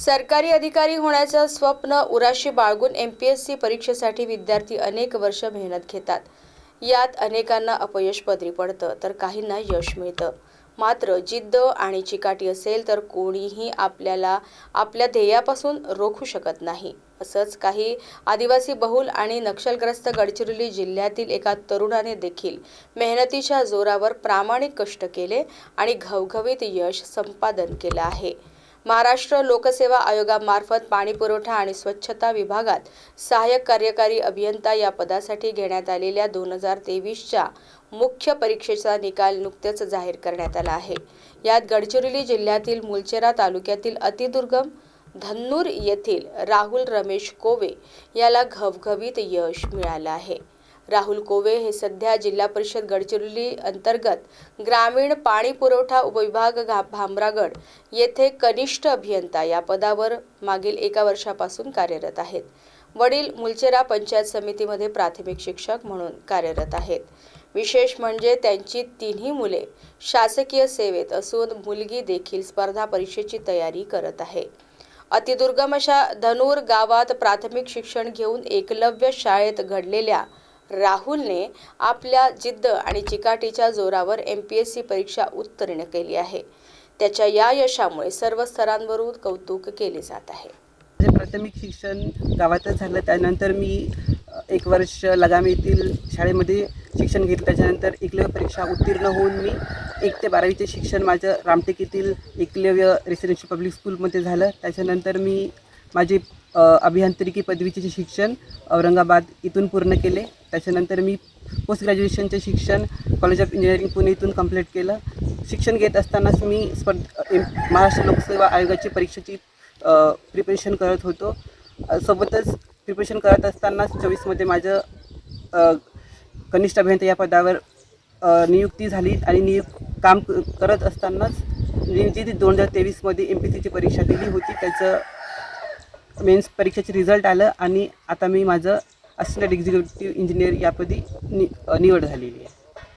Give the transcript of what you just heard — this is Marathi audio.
सरकारी अधिकारी होण्याचं स्वप्न उराशी बाळगून एम पी एस सी परीक्षेसाठी विद्यार्थी अनेक वर्ष मेहनत घेतात. यात अनेकांना अपयश पदरी पडतं तर काहींना यश मिळतं. मात्र जिद्द आणि चिकाटी असेल तर कोणीही आपल्याला आपल्या ध्येयापासून रोखू शकत नाही. असंच काही आदिवासी बहुल आणि नक्षलग्रस्त गडचिरोली जिल्ह्यातील एका तरुणाने देखील मेहनतीच्या जोरावर प्रामाणिक कष्ट केले आणि घवघवीत यश संपादन केलं आहे. महाराष्ट्र लोकसेवा आयोगामार्फत पाणीपुरवठा आणि स्वच्छता विभागात सहाय्यक कार्यकारी अभियंता या पदासाठी घेण्यात आलेल्या दोन हजार तेवीसच्या मुख्य परीक्षेचा निकाल नुकतेच जाहीर करण्यात आला आहे. यात गडचिरोली जिल्ह्यातील मुलचेरा तालुक्यातील अतिदुर्गम धन्नूर येथील राहुल रमेश कोवे याला घवघवीत यश मिळालं आहे. राहुल कोवे हे सध्या जिल्हा परिषद गडचिरोली अंतर्गत ग्रामीण पाणी पुरवठा उपविभाग भामरागड येथे कनिष्ठ अभियंता या पदावर मागील एका वर्षापासून कार्यरत आहेत. वडील मुलचेरा पंचायत समितीमध्ये प्राथमिक शिक्षक म्हणून कार्यरत आहेत. विशेष म्हणजे त्यांची तिन्ही मुले शासकीय सेवेत असून मुलगी देखील स्पर्धा परीक्षेची तयारी करत आहे. अतिदुर्गम अशा धनूर गावात प्राथमिक शिक्षण घेऊन एकलव्य शाळेत घडलेल्या राहुलने आपल्या जिद्द आणि चिकाटीच्या जोरावर एम पी एस सी परीक्षा उत्तीर्ण केली आहे. त्याच्या या यशामुळे सर्व स्तरांवरून कौतुक केले जात आहे. माझे प्राथमिक शिक्षण गावातच झालं त्यानंतर मी एक वर्ष लगाम येथील शाळेमध्ये शिक्षण घेतलं. त्याच्यानंतर एकलव्य परीक्षा उत्तीर्ण होऊन मी एक ते बारावीचे शिक्षण माझं रामटेक येथील एकलव्य रेसिडेन्शियल पब्लिक स्कूलमध्ये झालं. त्याच्यानंतर मी माझी अभियांत्रिकी पदवीचे शिक्षण औरंगाबाद इथून पूर्ण केले. त्याच्यानंतर मी पोस्ट ग्रॅज्युएशनचे शिक्षण कॉलेज ऑफ इंजिनिअरिंग पुणे इथून कंप्लीट केलं. शिक्षण घेत असतानाच मी स्पर्ध महाराष्ट्र लोकसेवा आयोगाची परीक्षेची प्रिपरेशन करत होतो. सोबतच प्रिपरेशन करत असतानाच चोवीसमध्ये माझं कनिष्ठ अभियंता या पदावर नियुक्ती झाली आणि नियुक्त काम क- करत असतानाच मी जी दोन हजार तेवीसमध्ये एम पी सीची परीक्षा दिली होती त्याचं मेन्स परीक्षेचे रिझल्ट आलं आणि आता मी माझं असिस्टंट एक्झिक्युटिव्ह इंजिनियर यापदी नि निवड झालेली आहे.